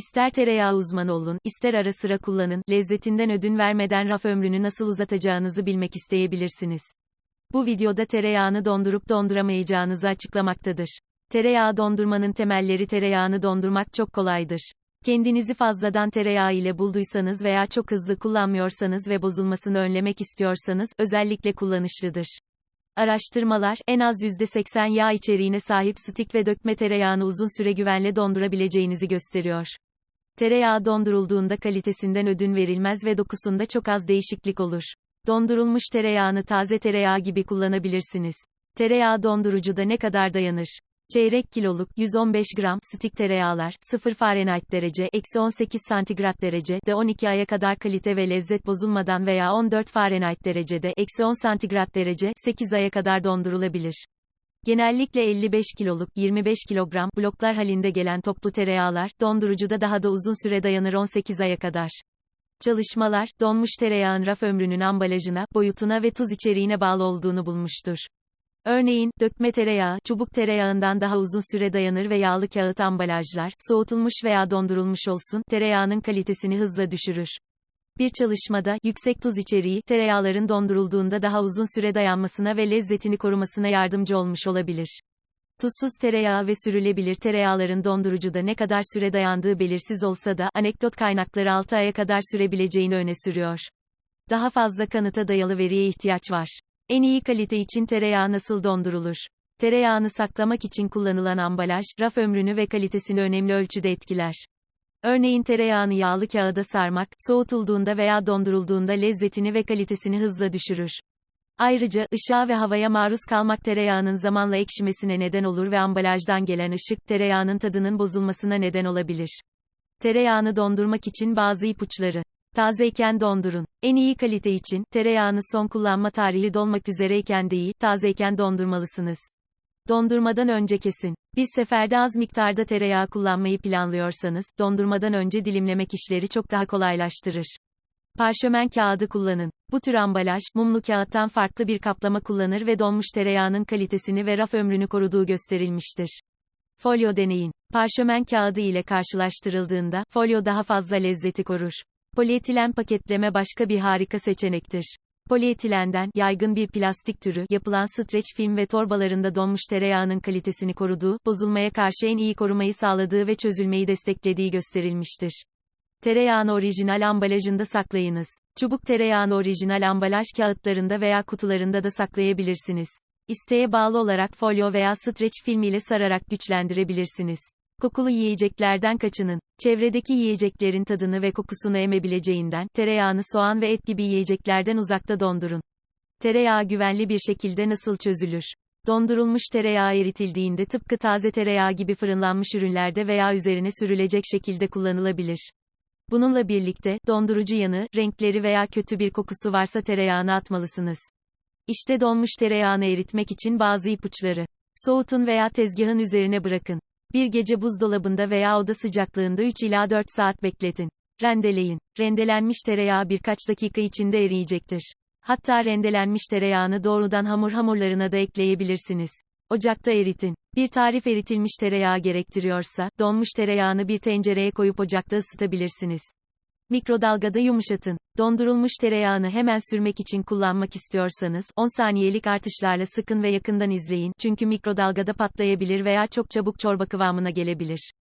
İster tereyağı uzmanı olun, ister ara sıra kullanın, lezzetinden ödün vermeden raf ömrünü nasıl uzatacağınızı bilmek isteyebilirsiniz. Bu videoda tereyağını dondurup donduramayacağınızı açıklamaktadır. Tereyağı dondurmanın temelleri tereyağını dondurmak çok kolaydır. Kendinizi fazladan tereyağı ile bulduysanız veya çok hızlı kullanmıyorsanız ve bozulmasını önlemek istiyorsanız, özellikle kullanışlıdır. Araştırmalar, en az %80 yağ içeriğine sahip stik ve dökme tereyağını uzun süre güvenle dondurabileceğinizi gösteriyor. Tereyağı dondurulduğunda kalitesinden ödün verilmez ve dokusunda çok az değişiklik olur. Dondurulmuş tereyağını taze tereyağı gibi kullanabilirsiniz. Tereyağı dondurucuda ne kadar dayanır? Çeyrek kiloluk, 115 gram, stik tereyağlar, 0 Fahrenheit derece, eksi 18 santigrat derece, de 12 aya kadar kalite ve lezzet bozulmadan veya 14 Fahrenheit derecede, eksi 10 santigrat derece, 8 aya kadar dondurulabilir. Genellikle 55 kiloluk, 25 kilogram, bloklar halinde gelen toplu tereyağlar, dondurucuda daha da uzun süre dayanır 18 aya kadar. Çalışmalar, donmuş tereyağın raf ömrünün ambalajına, boyutuna ve tuz içeriğine bağlı olduğunu bulmuştur. Örneğin, dökme tereyağı, çubuk tereyağından daha uzun süre dayanır ve yağlı kağıt ambalajlar, soğutulmuş veya dondurulmuş olsun, tereyağının kalitesini hızla düşürür. Bir çalışmada, yüksek tuz içeriği, tereyağların dondurulduğunda daha uzun süre dayanmasına ve lezzetini korumasına yardımcı olmuş olabilir. Tuzsuz tereyağı ve sürülebilir tereyağların dondurucuda ne kadar süre dayandığı belirsiz olsa da, anekdot kaynakları 6 aya kadar sürebileceğini öne sürüyor. Daha fazla kanıta dayalı veriye ihtiyaç var. En iyi kalite için tereyağı nasıl dondurulur? Tereyağını saklamak için kullanılan ambalaj, raf ömrünü ve kalitesini önemli ölçüde etkiler. Örneğin tereyağını yağlı kağıda sarmak, soğutulduğunda veya dondurulduğunda lezzetini ve kalitesini hızla düşürür. Ayrıca, ışığa ve havaya maruz kalmak tereyağının zamanla ekşimesine neden olur ve ambalajdan gelen ışık, tereyağının tadının bozulmasına neden olabilir. Tereyağını dondurmak için bazı ipuçları. Tazeyken dondurun. En iyi kalite için, tereyağını son kullanma tarihi dolmak üzereyken değil, tazeyken dondurmalısınız. Dondurmadan önce kesin. Bir seferde az miktarda tereyağı kullanmayı planlıyorsanız, dondurmadan önce dilimlemek işleri çok daha kolaylaştırır. Parşömen kağıdı kullanın. Bu tür ambalaj, mumlu kağıttan farklı bir kaplama kullanır ve donmuş tereyağının kalitesini ve raf ömrünü koruduğu gösterilmiştir. Folyo deneyin. Parşömen kağıdı ile karşılaştırıldığında, folyo daha fazla lezzeti korur. Polietilen paketleme başka bir harika seçenektir. Polietilenden, yaygın bir plastik türü, yapılan streç film ve torbalarında donmuş tereyağının kalitesini koruduğu, bozulmaya karşı en iyi korumayı sağladığı ve çözülmeyi desteklediği gösterilmiştir. Tereyağını orijinal ambalajında saklayınız. Çubuk tereyağını orijinal ambalaj kağıtlarında veya kutularında da saklayabilirsiniz. İsteğe bağlı olarak folyo veya streç film ile sararak güçlendirebilirsiniz. Kokulu yiyeceklerden kaçının. Çevredeki yiyeceklerin tadını ve kokusunu emebileceğinden, tereyağını soğan ve et gibi yiyeceklerden uzakta dondurun. Tereyağı güvenli bir şekilde nasıl çözülür? Dondurulmuş tereyağı eritildiğinde tıpkı taze tereyağı gibi fırınlanmış ürünlerde veya üzerine sürülecek şekilde kullanılabilir. Bununla birlikte, dondurucu yanı, renkleri veya kötü bir kokusu varsa tereyağını atmalısınız. İşte donmuş tereyağını eritmek için bazı ipuçları. Soğutun veya tezgahın üzerine bırakın. Bir gece buzdolabında veya oda sıcaklığında 3 ila 4 saat bekletin. Rendeleyin. Rendelenmiş tereyağı birkaç dakika içinde eriyecektir. Hatta rendelenmiş tereyağını doğrudan hamur hamurlarına da ekleyebilirsiniz. Ocakta eritin. Bir tarif eritilmiş tereyağı gerektiriyorsa, donmuş tereyağını bir tencereye koyup ocakta ısıtabilirsiniz. Mikrodalgada yumuşatın. Dondurulmuş tereyağını hemen sürmek için kullanmak istiyorsanız, 10 saniyelik artışlarla sıkın ve yakından izleyin, çünkü mikrodalgada patlayabilir veya çok çabuk çorba kıvamına gelebilir.